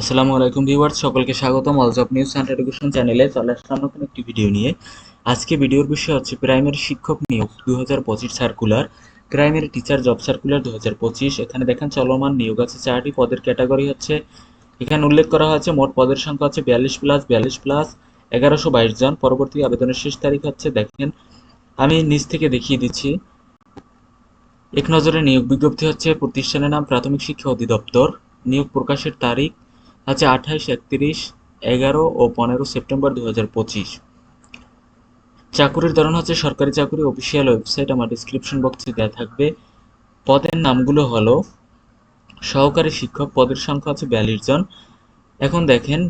আসসালামু আলাইকুম ভিউয়ার্স, সকলকে স্বাগতম all job news and education চ্যানেলে। চলে আসলাম নতুন একটি ভিডিও নিয়ে। আজকে ভিডিওর বিষয় হচ্ছে প্রাইমারি শিক্ষক নিয়োগ দু হাজার পঁচিশ circular, primary teacher job circular দু হাজার পঁচিশ। এখানে দেখেন চলমান নিয়োগ আছে চারটি, পদের ক্যাটাগরি হচ্ছে, এখানে উল্লেখ করা হয়েছে মোট পদের সংখ্যা হচ্ছে বিয়াল্লিশ প্লাস বিয়াল্লিশ প্লাস এগারোশো বাইশ জন। পরবর্তী আবেদনের শেষ তারিখ হচ্ছে, দেখেন, আমি নিচ থেকে দেখিয়ে দিচ্ছি। এক নজরে নিয়োগ বিজ্ঞপ্তি হচ্ছে, প্রতিষ্ঠানের নাম প্রাথমিক শিক্ষা অধিদপ্তর। নিয়োগ প্রকাশের তারিখ হচ্ছে আঠাইশ, একত্রিশ, এগারো ও পনেরো সেপ্টেম্বর দু হাজার পঁচিশ। চাকুরির ধরন হচ্ছে সরকারি চাকুরি, অফিসিয়াল ওয়েবসাইট, আমার ডিসক্রিপশন বক্সে দেওয়া থাকবে। পদের নামগুলো হলো, সহকারী শিক্ষক, পদের সংখ্যা হচ্ছে বিয়াল্লিশ জন। এখন দেখেন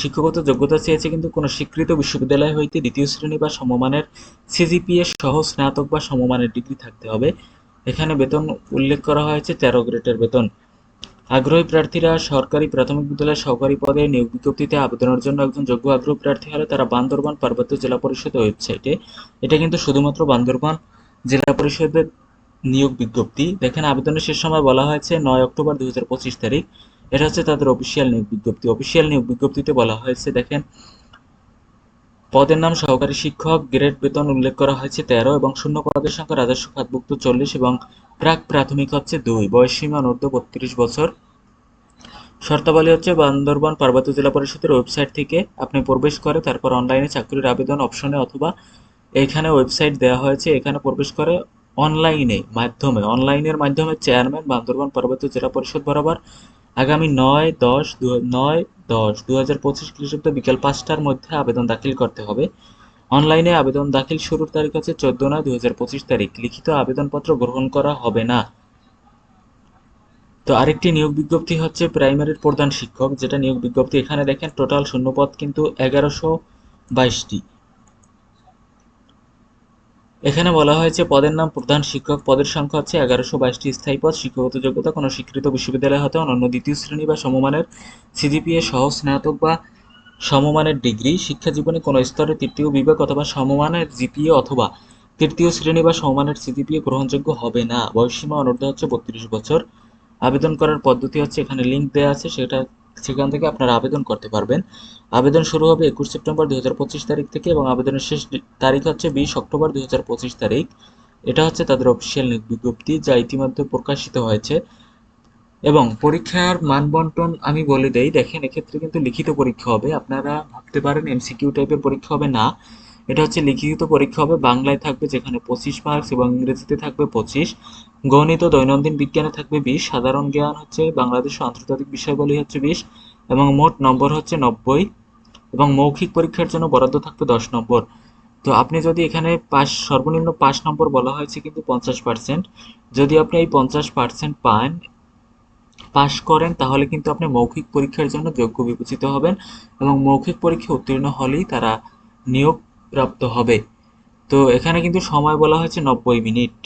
শিক্ষকগত যোগ্যতা চেয়েছে কিন্তু কোনো স্বীকৃত বিশ্ববিদ্যালয় হইতে দ্বিতীয় শ্রেণি বা সমমানের সিজিপিএ সহ স্নাতক বা সমমানের ডিগ্রি থাকতে হবে। এখানে বেতন উল্লেখ করা হয়েছে তেরো গ্রেডের বেতন। আগ্রহী প্রার্থীরা সরকারি প্রাথমিক বিদ্যালয়ের সহকারী পদে নিয়োগ বিজ্ঞপ্তিতে আবেদনের জন্য একজন যোগ্য আগ্রহী প্রার্থী হলে তারা বান্দরবান পার্বত্য জেলা পরিষদের ওয়েবসাইটে এটা কিন্তু শুধুমাত্র বান্দরবান জেলা পরিষদের নিয়োগ বিজ্ঞপ্তি। দেখেন, আবেদনের শেষ সময় বলা হয়েছে নয় অক্টোবর দুই হাজার পঁচিশ তারিখ। এটা হচ্ছে তাদের অফিসিয়াল নিয়োগ বিজ্ঞপ্তি। অফিসিয়াল নিয়োগ বিজ্ঞপ্তিতে বলা হয়েছে, দেখেন পদের নাম সহকারী শিক্ষক, গ্রেড বেতন উল্লেখ করা হয়েছে তেরো এবং শূন্য পদের সংখ্যা রাজস্ব খাতভুক্ত চল্লিশ এবং প্রাক প্রাথমিক হচ্ছে দুই। বয়সীমা অনূর্ধ্ব বত্রিশ বছর। শর্তাবলী হচ্ছে বান্দরবান পার্বত্য জেলা পরিষদের ওয়েবসাইট থেকে আপনি প্রবেশ করে, তারপর অনলাইনে চাকরির আবেদন অপশনে অথবা এখানে ওয়েবসাইট দেওয়া হয়েছে, এখানে প্রবেশ করে অনলাইনে মাধ্যমে, অনলাইনের মাধ্যমে চেয়ারম্যান বান্দরবান পার্বত্য জেলা পরিষদ বরাবর আগামী নয় দশ দু, নয় দশ দু হাজার পঁচিশ খ্রিস্টাব্দ বিকেল পাঁচটার মধ্যে আবেদন দাখিল করতে হবে। অনলাইনে আবেদন দাখিল শুরুর তারিখ হচ্ছে চোদ্দ নয় দু হাজার পঁচিশ তারিখ। লিখিত আবেদনপত্র গ্রহণ করা হবে না। তো আরেকটি নিয়োগ বিজ্ঞপ্তি হচ্ছে প্রাইমারির প্রধান শিক্ষক, যেটা নিয়োগ বিজ্ঞপ্তি এখানে দেখেন টোটাল শূন্যপদ কিন্তু এগারোশো বাইশটি। এখানে বলা হয়েছে, পদের নাম প্রধান শিক্ষক, পদের সংখ্যা হচ্ছে এগারোশো বাইশটি স্থায়ী পদ, শিক্ষাগত যোগ্যতা কোনো স্বীকৃত বিশ্ববিদ্যালয় হতে অনন্য দ্বিতীয় শ্রেণি বা সমমানের সিজিপিএ সহ স্নাতক বা সমমানের ডিগ্রি শিক্ষা জীবনে কোনো স্তরে তৃতীয় বিভাগ অথবা সমমানের জিপিএ অথবা তৃতীয় শ্রেণি বা সমমানের সিজিপিএ গ্রহণযোগ্য হবে না। বয়সীমা অনূর্ধ্ব হচ্ছে বত্রিশ বছর। আবেদন করার পদ্ধতি হচ্ছে, এখানে লিঙ্ক দেওয়া আছে, সেটা সেখান থেকে আপনারা আবেদন করতে পারবেন। আবেদন শুরু হবে একুশ সেপ্টেম্বর দুই তারিখ থেকে এবং আবেদনের শেষ তারিখ হচ্ছে বিশ অক্টোবর দুই হাজার পঁচিশ তারিখ। এটা হচ্ছে তাদের অফিসিয়াল বিজ্ঞপ্তি যা ইতিমধ্যে প্রকাশিত হয়েছে। এবং পরীক্ষার মানবন্টন আমি বলে দেই, দেখেন এক্ষেত্রে কিন্তু লিখিত পরীক্ষা হবে। আপনারা ভাবতে পারেন এমসিকিউ টাইপের পরীক্ষা হবে না। এটা হচ্ছে লিখিত পরীক্ষা হবে, বাংলায় থাকবে যেখানে পঁচিশ মার্কস এবং ইংরেজিতে থাকবে পঁচিশ। গণিত, দৈনন্দিন বিজ্ঞানে থাকবে বিশ। সাধারণ জ্ঞান হচ্ছে বাংলাদেশ আন্তর্জাতিক বিষয়গুলি হচ্ছে বিশ এবং মোট নম্বর হচ্ছে নব্বই এবং মৌখিক পরীক্ষার জন্য বরাদ্দ থাকবে দশ নম্বর। তো আপনি যদি এখানে পাস সর্বনিম্ন পাঁচ নম্বর বলা হয়েছে কিন্তু পঞ্চাশ পার্সেন্ট যদি আপনি এই পঞ্চাশ পার্সেন্ট পান, পাশ করেন, তাহলে কিন্তু আপনি মৌখিক পরীক্ষার জন্য যোগ্য বিবেচিত হবেন এবং মৌখিক পরীক্ষা উত্তীর্ণ হলেই তারা নিয়োগ প্রাপ্ত হবে। তো এখানে কিন্তু সময় বলা হয়েছে নব্বই মিনিট।